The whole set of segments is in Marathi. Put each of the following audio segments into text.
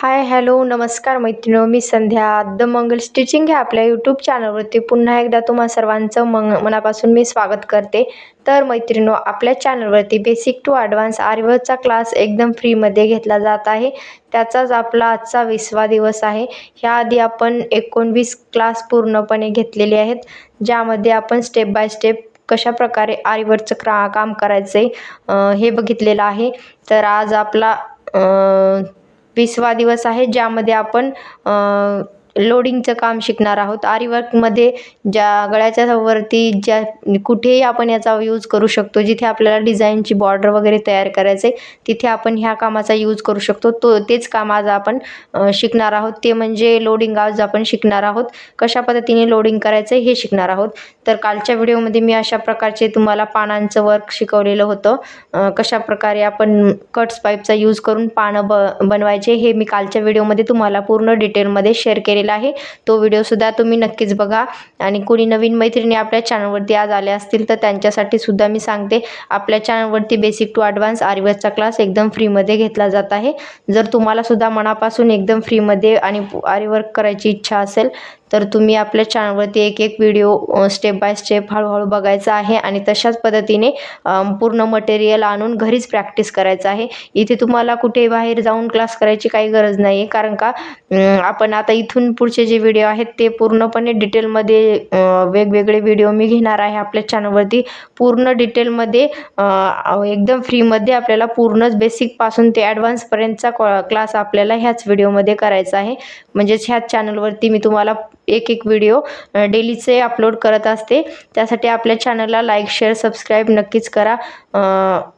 हाय हॅलो नमस्कार मैत्रिणी मी संध्या. द मंगल स्टिचिंग ह्या आपल्या यूट्यूब चॅनलवरती पुन्हा एकदा तुम्हा सर्वांचं मंग मनापासून मी स्वागत करते. तर मैत्रिणो आपल्या चॅनलवरती बेसिक टू ॲडव्हान्स आर्यवचा क्लास एकदम फ्रीमध्ये घेतला जात आहे. त्याचाच आपला आजचा विसवा दिवस आहे. ह्याआधी आपण एकोणवीस क्लास पूर्णपणे घेतलेले आहेत ज्यामध्ये आपण स्टेप बाय स्टेप कशा प्रकारे आरीवरचं क्रा काम करायचं आहे हे बघितलेलं आहे. तर आज आपला विसवा दिवस आहे ज्यामध्ये आपण लोडिंगचं काम शिकणार आहोत. आरीवर्कमध्ये ज्या गळ्याच्या वरती ज्या कुठेही आपण याचा यूज करू शकतो जिथे आपल्याला डिझाईनची बॉर्डर वगैरे तयार करायचे तिथे आपण ह्या कामाचा यूज करू शकतो. तो तेच काम आज आपण शिकणार आहोत. ते म्हणजे लोडिंग आज आपण शिकणार आहोत. कशा पद्धतीने लोडिंग करायचं हे शिकणार आहोत. तर कालच्या व्हिडिओमध्ये मी अशा प्रकारचे तुम्हाला पानांचं वर्क शिकवलेलं होतं. कशा प्रकारे आपण कट्स पाईपचा यूज करून पानं ब बनवायचे हे मी कालच्या व्हिडिओमध्ये तुम्हाला पूर्ण डिटेलमध्ये शेअर केले केलेला आहे. तो व्हिडिओसुद्धा तुम्ही नक्कीच बघा. आणि कोणी नवीन मैत्रिणी आपल्या चॅनलवरती आज आल्या असतील तर त्यांच्यासाठी सुद्धा मी सांगते. आपल्या चॅनलवरती बेसिक टू ॲडव्हान्स आरिवर्कचा क्लास एकदम फ्रीमध्ये घेतला जात आहे. जर तुम्हाला सुद्धा मनापासून एकदम फ्रीमध्ये आणि आरिवर्क करायची इच्छा असेल तर तुम्ही आपल्या चॅनलवरती एक एक व्हिडिओ स्टेप बाय स्टेप हळूहळू बघायचा आहे आणि तशाच पद्धतीने पूर्ण मटेरियल आणून घरीच प्रॅक्टिस करायचं आहे. इथे तुम्हाला कुठे बाहेर जाऊन क्लास करायची काही गरज नाही आहे कारण का आपण आता इथून पुढचे जे व्हिडिओ आहेत ते पूर्णपणे डिटेलमध्ये वेगवेगळे व्हिडिओ मी घेणार आहे आपल्या चॅनलवरती पूर्ण डिटेलमध्ये एकदम फ्रीमध्ये आपल्याला पूर्णच बेसिकपासून ते ॲडव्हान्सपर्यंतचा क्लास आपल्याला ह्याच व्हिडिओमध्ये करायचा आहे. म्हणजेच ह्याच चॅनलवरती मी तुम्हाला एक एक व्हिडिओ डेलीचे अपलोड करत असते. त्यासाठी आपल्या चॅनलला लाईक शेअर सबस्क्राईब नक्कीच करा.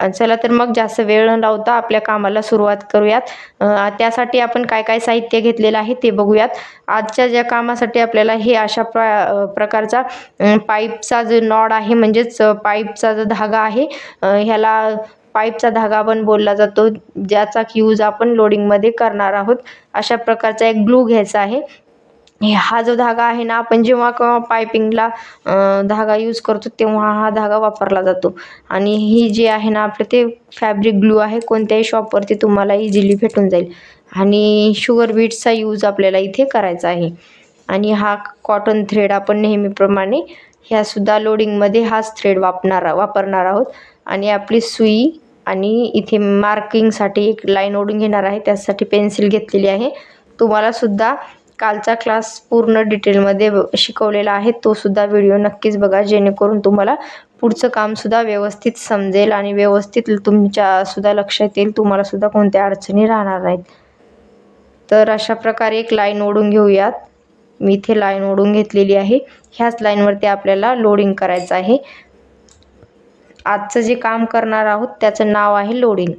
चला तर मग जास्त वेळ न लावता आपल्या कामाला सुरुवात करूयात. त्यासाठी आपण काय काय साहित्य घेतलेलं आहे ते बघूयात. आजच्या ज्या कामासाठी आपल्याला हे अशा प्र प्रकारचा पाईपचा जो नॉड आहे म्हणजेच पाईपचा जो धागा आहे ह्याला पाईपचा धागा पण बोलला जातो ज्याचा यूज आपण लोडिंगमध्ये करणार आहोत. अशा प्रकारचा एक ग्लू घ्यायचा आहे. हा जो धागा आहे ना आपण जेव्हा केव्हा पायपिंगला धागा यूज करतो तेव्हा हा धागा वापरला जातो. आणि ही जी आहे ना आपलं ते फॅब्रिक ग्लू आहे कोणत्याही शॉपवरती तुम्हाला इझिली भेटून जाईल. आणि शुगर बीट्सचा यूज आपल्याला इथे करायचा आहे. आणि हा कॉटन थ्रेड आपण नेहमीप्रमाणे ह्यासुद्धा लोडिंगमध्ये हाच थ्रेड वापरणार वापरणार आहोत. आणि आपली सुई आणि इथे मार्किंगसाठी एक लाईन ओढून घेणार आहे त्यासाठी पेन्सिल घेतलेली आहे. तुम्हाला सुद्धा कालचा क्लास पूर्ण डिटेलमध्ये शिकवलेला आहे तो सुद्धा व्हिडिओ नक्कीच बघा जेणेकरून तुम्हाला पुढचं कामसुद्धा व्यवस्थित समजेल आणि व्यवस्थित तुमच्या सुद्धा लक्षात येईल तुम्हाला सुद्धा कोणत्या अडचणी राहणार नाहीत. तर अशा प्रकारे एक लाईन ओढून घेऊयात. मी इथे लाईन ओढून घेतलेली आहे. ह्याच लाईनवरती आपल्याला लोडिंग करायचं आहे. आजचं जे काम करणार आहोत त्याचं नाव आहे लोडिंग.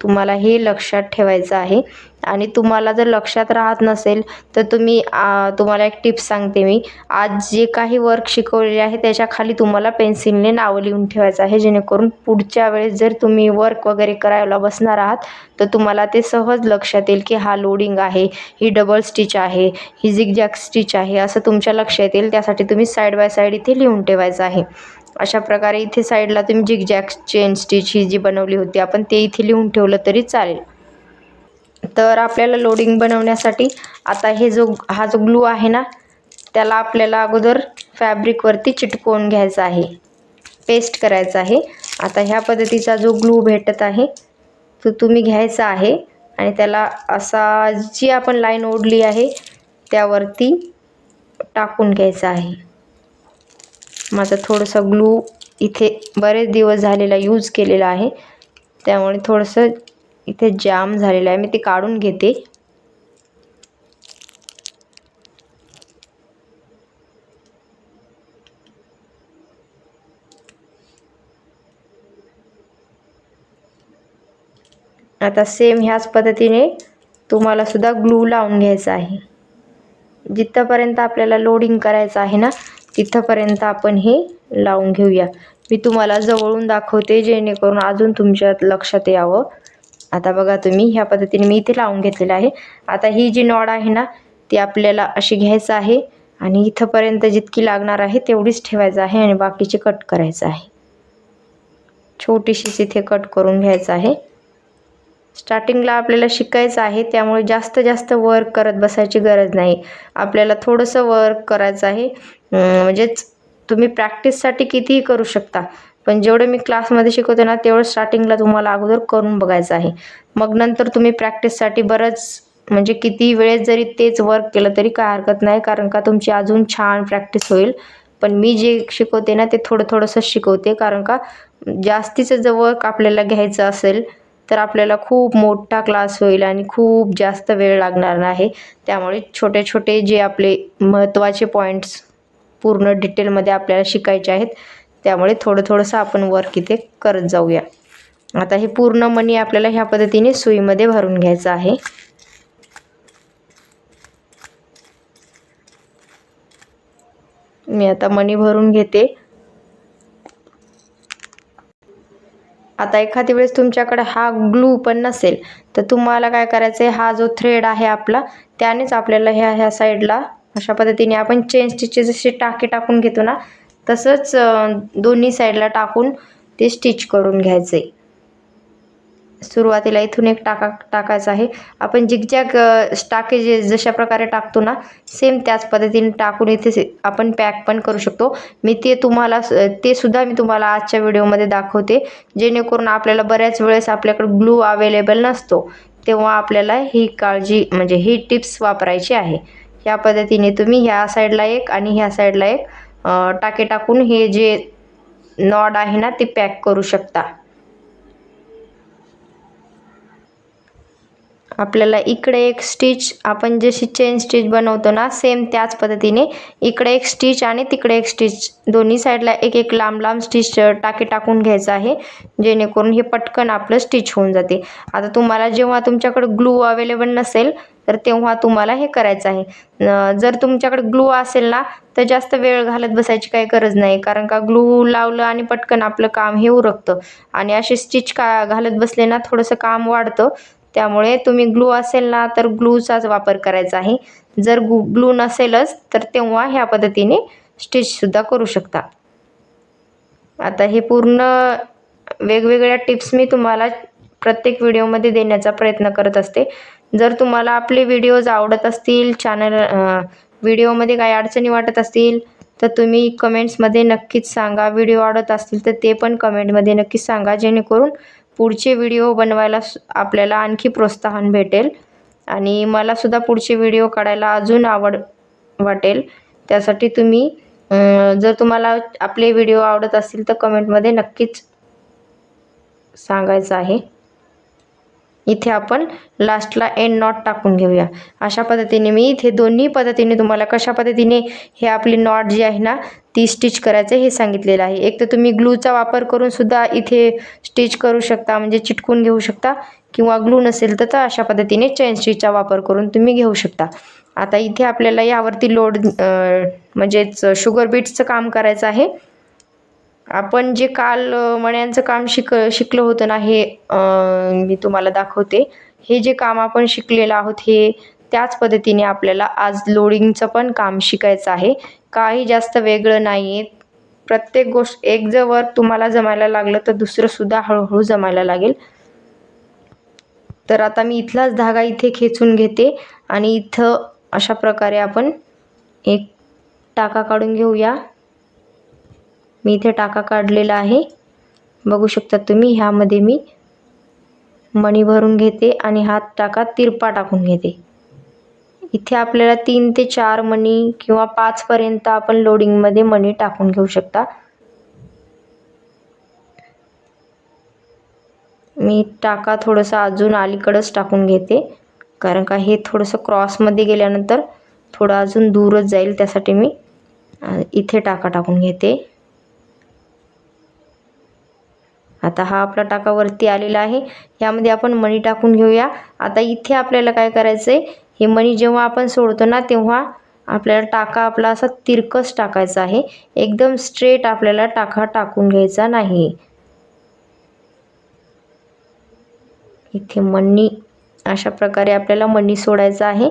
तुम्हाला हे लक्षात ठेवायचं आहे. आणि तुम्हाला जर लक्षात राहत नसेल तर तुम्ही तुम्हाला एक टिप्स सांगते मी. आज जे काही वर्क शिकवलेले आहे त्याच्याखाली तुम्हाला पेन्सिलने नावं लिहून ठेवायचं आहे. जेणेकरून पुढच्या वेळेस जर तुम्ही वर्क वगैरे करायला बसणार आहात तर तुम्हाला ते सहज लक्षात येईल की हा लोडिंग आहे ही डबल स्टिच आहे ही झिगजॅग स्टिच आहे असं तुमच्या लक्षात येईल. त्यासाठी तुम्ही साईड बाय साईड इथे लिहून ठेवायचं आहे. अशा प्रकारे इथे साईडला तुम्ही जिगजॅग चेन स्टिच ही जी बनवली होती आपण ते इथे लिहून ठेवलं तरी चालेल. तर आपल्याला लोडिंग बनवण्यासाठी आता हे जो हा जो ग्लू आहे ना त्याला आपल्याला अगोदर फॅब्रिकवरती चिटकवून घ्यायचा आहे. पेस्ट करायचा आहे. आता ह्या पद्धतीचा जो ग्लू भेटत आहे तो तुम्ही घ्यायचा आहे. आणि त्याला असा जी आपण लाईन ओढली आहे त्यावरती टाकून घ्यायचा आहे. माझं थोडंसं ग्लू इथे बरेच दिवस झालेला यूज केलेला आहे. त्यामुळे थोडंसं इथे जाम झालेला आहे. मी ते काढून घेते. आता सेम ह्याच पद्धतीने तुम्हाला सुद्धा ग्लू लावून घ्यायचा आहे. जिथंपर्यंत आपल्याला लोडिंग करायचं आहे ना तिथंपर्यंत आपण हे लावून घेऊया. मी तुम्हाला जवळून दाखवते जेणेकरून अजून तुमच्या लक्षात यावं. आता बघा तुम्ही ह्या पद्धतीने मी इथे लावून घेतलेलं आहे. आता ही जी नॉड आहे ना ती आपल्याला अशी घ्यायचं आहे आणि इथंपर्यंत जितकी लागणार आहे तेवढीच ठेवायचं आहे आणि बाकीची कट करायचं आहे. छोटीशीच इथे कट करून घ्यायचं आहे. स्टार्टिंगला आपल्याला शिकायचं आहे त्यामुळे जास्त जास्त वर्क करत बसायची गरज नाही. आपल्याला थोडंसं वर्क करायचं आहे. म्हणजेच तुम्ही प्रॅक्टिससाठी कितीही करू शकता पण जेवढं मी क्लासमध्ये शिकवते ना तेवढं स्टार्टिंगला तुम्हाला अगोदर करून बघायचं आहे. मग नंतर तुम्ही प्रॅक्टिससाठी बरंच म्हणजे किती वेळेस जरी तेच वर्क केलं तरी काय हरकत नाही कारण का तुमची अजून छान प्रॅक्टिस होईल. पण मी जे शिकवते ना ते थोडं थोडंसं शिकवते कारण का जास्तीचं जर वर्क आपल्याला घ्यायचं असेल तर आपल्याला खूप मोठा क्लास होईल आणि खूप जास्त वेळ लागणार आहे त्यामुळे छोटे छोटे जे आपले महत्त्वाचे पॉईंट्स पूर्ण डिटेलमध्ये आपल्याला शिकायचे आहेत त्यामुळे थोडं थोडंसं आपण वर्क इथे करत जाऊया. आता हे पूर्ण मनी आपल्याला ह्या पद्धतीने सुईमध्ये भरून घ्यायचं आहे. मी आता मनी भरून घेते. आता एखाद्या वेळेस तुमच्याकडे हा ग्लू पण नसेल तर तुम्हाला काय करायचं आहे हा जो थ्रेड आहे आपला त्यानेच आपल्याला ह्या ह्या साईडला अशा पद्धतीने आपण चेन स्टिचचे जसे टाके टाकून घेतो ना तसंच दोन्ही साईडला टाकून ते स्टिच करून घ्यायचं आहे सुरुवातीला इथून एक टाका टाकायचा आहे. आपण जिगजॅग टाके जे जशा प्रकारे टाकतो ना सेम त्याच पद्धतीने टाकून इथे आपण पॅक पण करू शकतो. मी ते तुम्हाला ते सुद्धा मी तुम्हाला आजच्या व्हिडिओमध्ये दाखवते. जेणेकरून आपल्याला बऱ्याच वेळेस आपल्याकडे ग्लू अवेलेबल नसतो तेव्हा आपल्याला ही काळजी म्हणजे ही टिप्स वापरायची आहे. ह्या पद्धतीने तुम्ही ह्या साईडला एक आणि ह्या साईडला एक टाके टाकून हे जे नॉड आहे ना ते पॅक करू शकता. आपल्याला इकडे एक स्टिच आपण जशी चेन स्टिच बनवतो ना सेम त्याच पद्धतीने इकडे एक स्टिच आणि तिकडे एक स्टिच दोन्ही साईडला एक एक लांब लांब स्टिच टाके टाकून घ्यायचं आहे जेणेकरून हे पटकन आपलं स्टिच होऊन जाते. आता तुम्हाला जेव्हा तुमच्याकडे ग्लू अवेलेबल नसेल तर तेव्हा तुम्हाला हे करायचं आहे. जर तुमच्याकडे ग्लू असेल ना तर जास्त वेळ घालत बसायची काही गरज नाही कारण का ग्लू लावलं आणि पटकन आपलं काम हे उरकतं. आणि असे स्टिच का घालत बसले ना थोडंसं काम वाढतं त्यामुळे तुम्ही ग्लू असेल ना तर ग्लूचाच वापर करायचा आहे. जर गु ग्लू नसेलच तर तेव्हा ह्या पद्धतीने स्टिचसुद्धा करू शकता. आता हे पूर्ण वेगवेगळ्या टिप्स मी तुम्हाला प्रत्येक व्हिडिओमध्ये देण्याचा प्रयत्न करत असते. जर तुम्हाला आपले व्हिडिओज आवडत असतील चॅनल व्हिडिओमध्ये काही अडचणी वाटत असतील तर तुम्ही कमेंट्समध्ये नक्कीच सांगा. व्हिडिओ आवडत असतील तर ते पण कमेंटमध्ये नक्कीच सांगा. जेणेकरून पुढचे व्हिडिओ बनवायला आपल्याला आणखी प्रोत्साहन भेटेल. आणि मलासुद्धा पुढचे व्हिडिओ काढायला अजून आवड वाटेल. त्यासाठी तुम्ही जर तुम्हाला आपले व्हिडिओ आवडत असतील तर कमेंटमध्ये नक्कीच सांगायचं आहे. इथे आपण लास्टला एंड नॉट टाकून घेऊया. अशा पद्धतीने मी इथे दोन्ही पद्धतीने तुम्हाला कशा पद्धतीने हे आपली नॉट जी आहे ना ती स्टिच करायचं हे सांगितलेलं आहे. एक तर तुम्ही ग्लूचा वापर करून सुद्धा इथे स्टिच करू शकता म्हणजे चिटकून घेऊ शकता किंवा ग्लू नसेल तर अशा पद्धतीने चेन स्टिचचा वापर करून तुम्ही घेऊ शकता. आता इथे आपल्याला यावरती लोड म्हणजेच शुगर बीट्सचं काम करायचं आहे. आपण जे काल मण्यांचं काम शिक शिकलं होतं ना हे मी तुम्हाला दाखवते. हे जे काम आपण शिकलेलं आहोत हे त्याच पद्धतीने आपल्याला आज लोडिंगचं पण काम शिकायचं आहे. काही जास्त वेगळं नाही आहे प्रत्येक गोष्ट एक जर वर्क तुम्हाला जमायला लागलं तर दुसरंसुद्धा हळूहळू जमायला लागेल. तर आता मी इथलाच धागा इथे खेचून घेते आणि इथं अशा प्रकारे आपण एक टाका काढून घेऊया. मी इथे टाका काढलेला आहे. बघू शकता तुम्ही ह्यामध्ये मी मणी भरून घेते आणि हात टाका तिरपा टाकून घेते. इथे आपल्याला तीन ते चार मणी किंवा पाचपर्यंत आपण लोडिंगमध्ये मणी टाकून घेऊ शकता. मी टाका थोडंसं अजून अलीकडंच टाकून घेते. कारण का हे थोडंसं क्रॉसमध्ये गेल्यानंतर थोडं अजून दूरच जाईल त्यासाठी मी इथे टाका टाकून घेते. आता हा आपला टाका वरती आलेला आहे. यामध्ये आपण मणी टाकून घेऊया. आता इथे आपल्याला काय करायचं आहे हे मणी जेव्हा आपण सोडतो ना तेव्हा आपल्याला टाका आपला असा तिरकस टाकायचा आहे. एकदम स्ट्रेट आपल्याला टाका टाकून घ्यायचा नाही. इथे मणी अशा प्रकारे आपल्याला मणी सोडायचा आहे.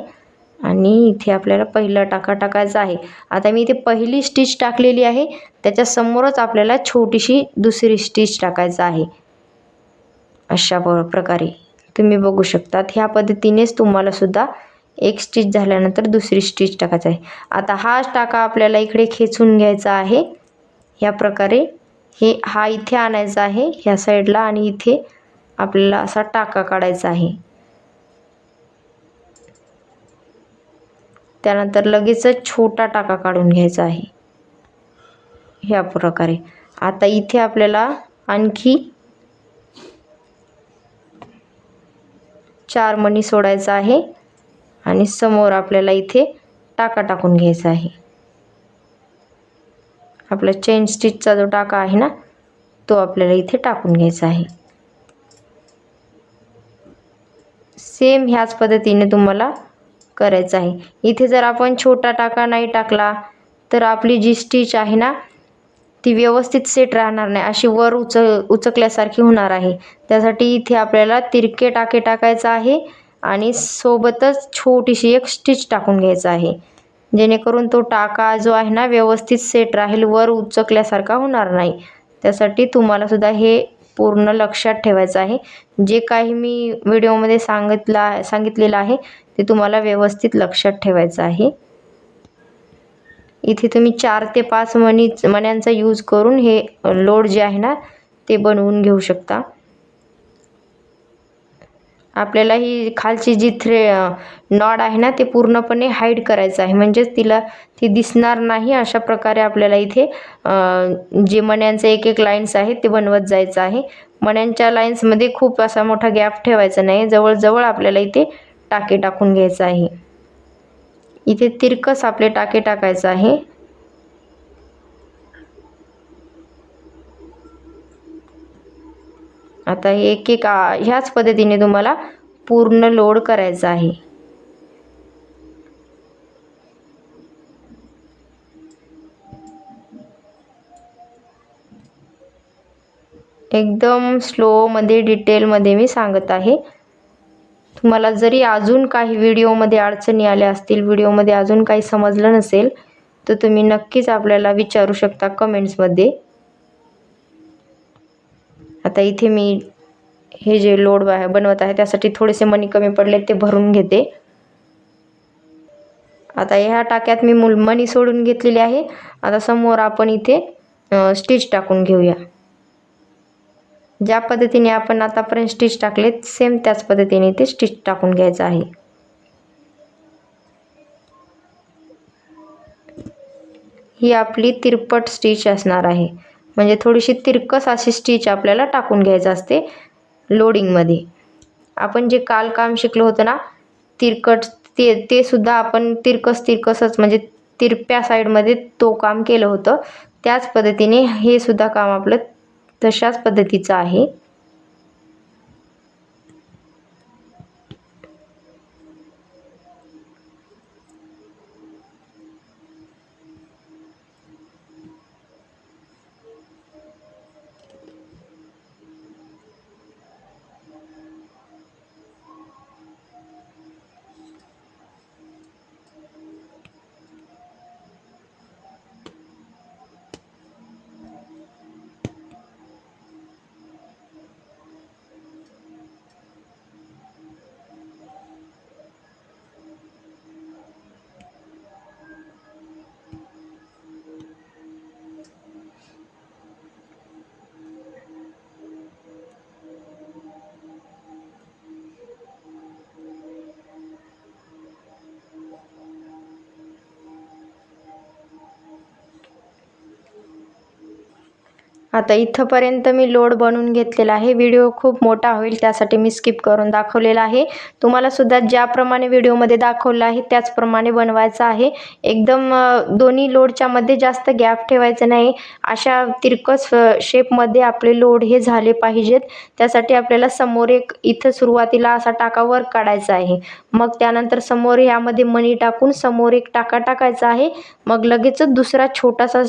आणि इथे आपल्याला पहिला टाका टाकायचा आहे. आता मी इथे पहिली स्टिच टाकलेली आहे. त्याच्यासमोरच आपल्याला छोटीशी दुसरी स्टिच टाकायचं आहे. अशा प्रकारे तुम्ही बघू शकतात. ह्या पद्धतीनेच तुम्हाला सुद्धा एक स्टिच झाल्यानंतर दुसरी स्टिच टाकायचं आहे. आता हा टाका आपल्याला इकडे खेचून घ्यायचा आहे. ह्या प्रकारे हे हा इथे आणायचा आहे. ह्या साईडला आणि इथे आपल्याला असा टाका काढायचा आहे. त्यानंतर लगेचच छोटा टाका काढून घ्यायचा आहे. ह्या प्रकारे. आता इथे आपल्याला आणखी चार मणी सोडायचा आहे आणि समोर आपल्याला इथे टाका टाकून घ्यायचा आहे. आपला चेन स्टिचचा जो टाका आहे ना तो आपल्याला इथे टाकून घ्यायचा आहे. सेम ह्याच पद्धतीने तुम्हाला करायचं आहे. इथे जर आपण छोटा टाका नाही टाकला तर आपली जी स्टिच आहे ना ती व्यवस्थित सेट राहणार नाही. अशी वर उच उचकल्यासारखी होणार आहे. त्यासाठी इथे आपल्याला तिरके टाके टाकायचं आहे आणि सोबतच छोटीशी एक स्टिच टाकून घ्यायचं आहे. जेणेकरून तो टाका जो आहे ना व्यवस्थित सेट राहील वर उचकल्यासारखा होणार नाही. त्यासाठी तुम्हाला सुद्धा हे पूर्ण लक्षात ठेवायचं आहे. जे काही मी व्हिडिओमध्ये सांगितला सांगितलेलं आहे ते तुम्हाला व्यवस्थित लक्षात ठेवायचं आहे. इथे तुम्ही चार ते पाच मणी मण्यांचा यूज करून हे लोड जे आहे ना ते बनवून घेऊ शकता. आपल्याला ही खालची जी थ्रे नॉड आहे ना ते पूर्णपणे हाईड करायचं आहे. म्हणजेच तिला ती दिसणार नाही अशा प्रकारे आपल्याला इथे जे मण्यांचे एक एक लाईन्स आहेत ते बनवत जायचं आहे. मण्यांच्या लाईन्समध्ये खूप असा मोठा गॅप ठेवायचा नाही. जवळजवळ आपल्याला इथे टाके टाकून घ्यायचं आहे. इथे तिरकस आपले टाके टाकायचं आहे. आता एक एक ह्याच पद्धतीने तुम्हाला पूर्ण लोड करायचा आहे. एकदम स्लोमध्ये डिटेलमध्ये मी सांगत आहे. तुम्हाला जरी अजून काही व्हिडिओमध्ये अडचणी आल्या असतील व्हिडिओमध्ये अजून काही समजलं नसेल तर तुम्ही नक्कीच आपल्याला विचारू शकता कमेंट्समध्ये. आता इथे मी हे जे लोड बनवत आहे त्यासाठी थोडेसे मनी कमी पडले ते भरून घेते. आता ह्या टाक्यात मी मूल मनी सोडून घेतलेली आहे. आता समोर आपण इथे स्टिच टाकून घेऊया. ज्या पद्धतीने आपण आतापर्यंत स्टिच टाकले सेम त्याच पद्धतीने ते स्टिच टाकून घ्यायचं आहे. ही आपली तिरपट स्टिच असणार आहे. म्हणजे थोडीशी तिरकस अशी स्टिच आपल्याला टाकून घ्यायचं असते लोडिंगमध्ये आपण जे काल काम शिकलो होतं ना तिरकट ते ते सुद्धा आपण तिरकस तिरकसच म्हणजे तिरप्या साईडमध्ये तो काम केलं होतं. त्याच पद्धतीने हे सुद्धा काम आपलं तशाच पद्धतीचं आहे. आता इथंपर्यंत मी लोड बनवून घेतलेला आहे. व्हिडिओ खूप मोठा होईल त्यासाठी मी स्किप करून दाखवलेला आहे. तुम्हाला सुद्धा ज्याप्रमाणे व्हिडिओमध्ये दाखवलं आहे त्याचप्रमाणे बनवायचं आहे. एकदम दोन्ही लोडच्यामध्ये जास्त गॅप ठेवायचं नाही. अशा तिरकस शेपमध्ये आपले लोड हे झाले पाहिजेत. त्यासाठी आपल्याला समोर एक इथं सुरुवातीला असा टाका वर काढायचा आहे. मग त्यानंतर समोर ह्यामध्ये मणी टाकून समोर एक टाका टाकायचा आहे. मग लगेचच दुसरा छोटासा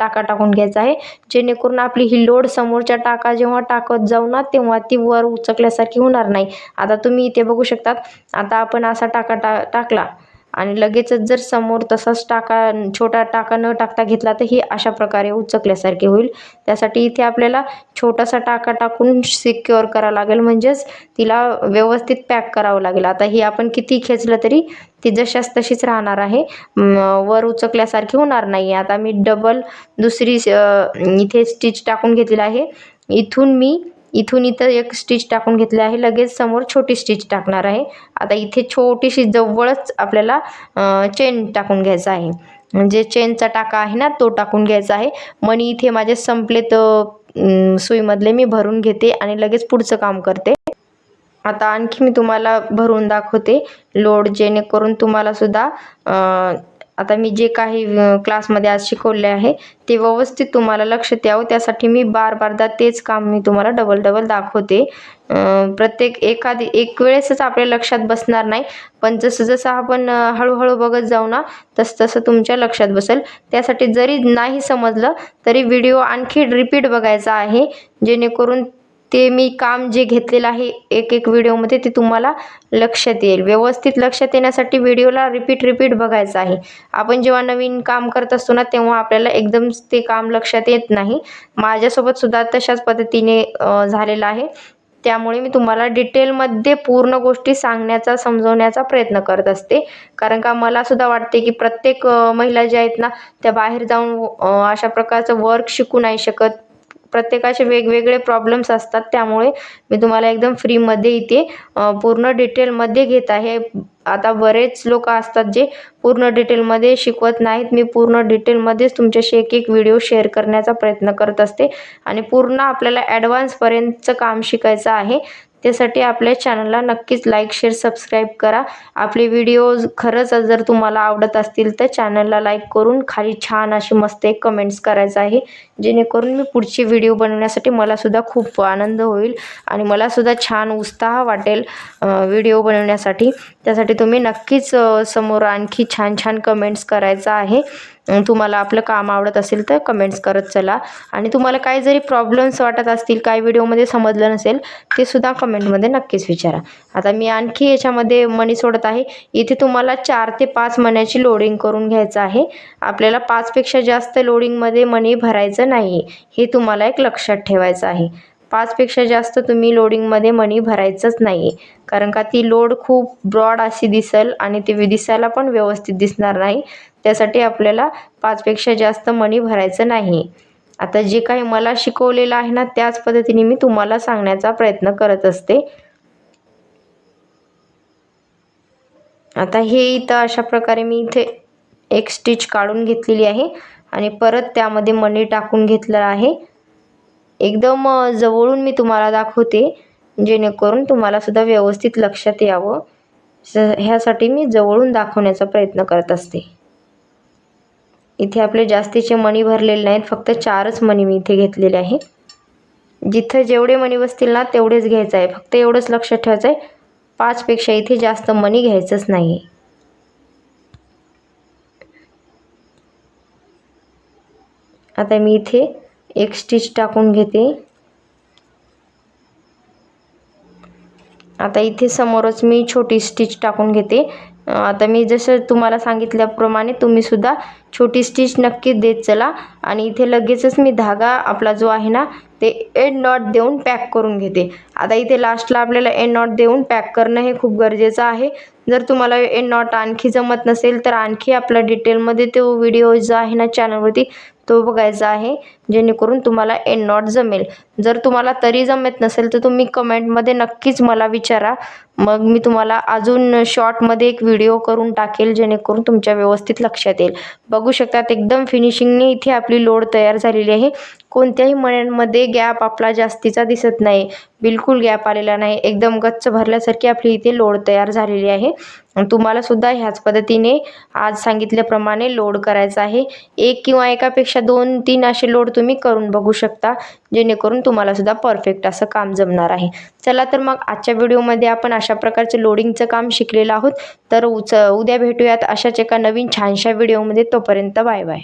टाका टाकून घ्यायचा आहे. जेणेकरून करून आपली ही लोड समोरच्या टाका जेव्हा टाकत जाऊ ना तेव्हा ती वर उचकल्यासारखी होणार नाही. आता तुम्ही इथे बघू शकतात. आता आपण असा टाका टा टाकला. आणि लगेचच जर समोर तसाच टाका छोटा टाका न टाकता घेतला तर ही अशा प्रकारे उचकल्यासारखे होईल. त्यासाठी इथे आपल्याला छोटासा टाका टाकून सिक्युअर करावं लागेल. म्हणजेच तिला व्यवस्थित पॅक करावं लागेल. आता ही आपण किती खेचलं तरी ती जशाच तशीच राहणार आहे. वर उचकल्यासारखी होणार नाही आता मी डबल दुसरी इथे स्टिच टाकून घेतलेलं आहे. इथून मी इथून इथं एक स्टिच टाकून घेतले आहे. लगेच समोर छोटी स्टिच टाकणार आहे. आता इथे छोटीशी जवळच आपल्याला चेन टाकून घ्यायचं आहे. म्हणजे चेनचा टाका आहे ना तो टाकून घ्यायचा आहे. मणी इथे माझे तर सुईमधले मी भरून घेते आणि लगेच पुढचं काम करते. आता आणखी मी तुम्हाला भरून दाखवते. लोड जेणेकरून तुम्हाला सुद्धा आता मी जे काही क्लासमध्ये आज शिकवले आहे ते व्यवस्थित तुम्हाला लक्ष द्यावं. त्यासाठी मी बार बारदा तेच काम मी तुम्हाला डबल डबल दाखवते. प्रत्येक एखादी एक वेळेसच आपल्या लक्षात बसणार नाही. पण जसं जसं आपण हळूहळू बघत जाऊ ना तसं तसं तुमच्या लक्षात बसेल. त्यासाठी जरी नाही समजलं तरी व्हिडिओ आणखी रिपीट बघायचा आहे. जेणेकरून ते मी काम जे घेतलेलं आहे एक एक व्हिडिओमध्ये ते तुम्हाला लक्षात येईल. व्यवस्थित लक्षात येण्यासाठी व्हिडिओला रिपीट रिपीट बघायचं आहे. आपण जेव्हा नवीन काम करत असतो ना तेव्हा आपल्याला एकदम ते काम लक्षात येत नाही. माझ्यासोबत सुद्धा तशाच पद्धतीने झालेलं आहे. त्यामुळे मी तुम्हाला डिटेलमध्ये पूर्ण गोष्टी सांगण्याचा समजवण्याचा प्रयत्न करत असते. कारण का मला सुद्धा वाटते की प्रत्येक महिला ज्या आहेत ना त्या बाहेर जाऊन अशा प्रकारचं वर्क शिकू नाही शकत. प्रत्येकाचे वेगवेगळे प्रॉब्लेम्स असतात. त्यामुळे मी तुम्हाला एकदम फ्रीमध्ये इथे पूर्ण डिटेलमध्ये घेत आहे. आता बरेच लोक असतात जे पूर्ण डिटेलमध्ये शिकवत नाहीत. मी पूर्ण डिटेलमध्येच तुमच्याशी एक एक व्हिडिओ शेअर करण्याचा प्रयत्न करत असते. आणि पूर्ण आपल्याला ॲडव्हान्सपर्यंतचं काम शिकायचं आहे. त्यासाठी आपल्या चॅनलला नक्कीच लाईक शेअर सबस्क्राईब करा. आपले व्हिडिओज खरंच जर तुम्हाला आवडत असतील तर चॅनलला लाईक करून खाली छान अशी मस्त एक कमेंट्स करायचं आहे. जेणेकरून मी पुढचे व्हिडिओ बनवण्यासाठी मलासुद्धा खूप आनंद होईल आणि मलासुद्धा छान उत्साह वाटेल व्हिडिओ बनवण्यासाठी. त्यासाठी तुम्ही नक्कीच समोर आणखी छान छान कमेंट्स करायचं आहे. तुम्हाला आपलं काम आवडत असेल तर कमेंट्स करत चला. आणि तुम्हाला काही जरी प्रॉब्लेम्स वाटत असतील काही व्हिडिओमध्ये समजलं नसेल ते सुद्धा कमेंटमध्ये नक्कीच विचारा. आता मी आणखी याच्यामध्ये मनी सोडत आहे. इथे तुम्हाला चार ते पाच मण्याची लोडिंग करून घ्यायचं आहे. आपल्याला पाचपेक्षा जास्त लोडिंगमध्ये मनी भरायचं नाही हे तुम्हाला एक लक्षात ठेवायचं आहे. पाचपेक्षा जास्त तुम्ही लोडिंगमध्ये मनी भरायचंच नाही कारण का ती लोड खूप ब्रॉड अशी दिसेल आणि ती दिसायला पण व्यवस्थित दिसणार नाही. त्यासाठी आपल्याला पाचपेक्षा जास्त मनी भरायचं नाही. आता जे काही मला शिकवलेलं आहे ना त्याच पद्धतीने मी तुम्हाला सांगण्याचा प्रयत्न करत असते. आता हे इथं अशा प्रकारे मी इथे एक स्टिच काढून घेतलेली आहे आणि परत त्यामध्ये मणी टाकून घेतलं आहे. एकदम जवळून मी तुम्हाला दाखवते जेणेकरून तुम्हाला सुद्धा व्यवस्थित लक्षात यावं. ह्यासाठी मी जवळून दाखवण्याचा प्रयत्न करत असते. इथे आपले जास्तीचे मणी भरलेले नाहीत फक्त चारच मणी मी इथे घेतलेले आहे. जिथं जेवढे मणी बसतील ना तेवढेच घ्यायचं आहे. फक्त एवढंच लक्षात ठेवायचं आहे पाचपेक्षा इथे जास्त मणी घ्यायचंच नाही आता मी इथे एक स्टिच टाकून घेते. आता इथे समोरच मी छोटी स्टिच टाकून घेते. आता मी जसं तुम्हाला सांगितल्याप्रमाणे तुम्हीसुद्धा छोटी स्टिच नक्कीच देत चला. आणि इथे लगेचच मी धागा आपला जो आहे ना ते एंड नॉट देऊन पॅक करून घेते. आता इथे लास्टला आपल्याला एंड नॉट देऊन पॅक करणं हे खूप गरजेचं आहे. जर तुम्हाला एंड नॉट आणखी जमत नसेल तर आणखी आपला डिटेलमध्ये तो व्हिडिओ जो आहे ना चॅनलवरती तो बघायचा आहे. जेणेकरून तुम्हाला एंड नॉट जमेल. जर तुम्हाला तरी जमत नसेल तर तुम्ही कमेंटमध्ये नक्कीच मला विचारा. मग मी तुम्हाला अजून शॉर्टमध्ये एक व्हिडिओ करून टाकेल जेणेकरून तुमच्या व्यवस्थित लक्षात येईल. बघू शकतात एकदम फिनिशिंगने इथे आपली लोड तयार झालेली आहे. कोणत्याही मण्यांमध्ये गॅप आपला जास्तीचा दिसत नाही. बिलकुल गॅप आलेला नाही. एकदम गच्च भरल्यासारखी आपली इथे लोड तयार झालेली आहे. तुम्हाला सुद्धा ह्याच पद्धतीने आज सांगितल्याप्रमाणे लोड करायचा आहे. एक किंवा एकापेक्षा दोन तीन असे लोड तुम्ही करून बघू शकता जेणेकरून तुम्हाला सुद्धा परफेक्ट असं काम जमणार आहे. चला तर मग आजच्या व्हिडिओमध्ये आपण अशा प्रकारचं लोडिंगचं काम शिकलेलं आहोत. तर उच उद्या भेटूयात अशाच एका नवीन छानशा व्हिडिओमध्ये. तोपर्यंत बाय बाय.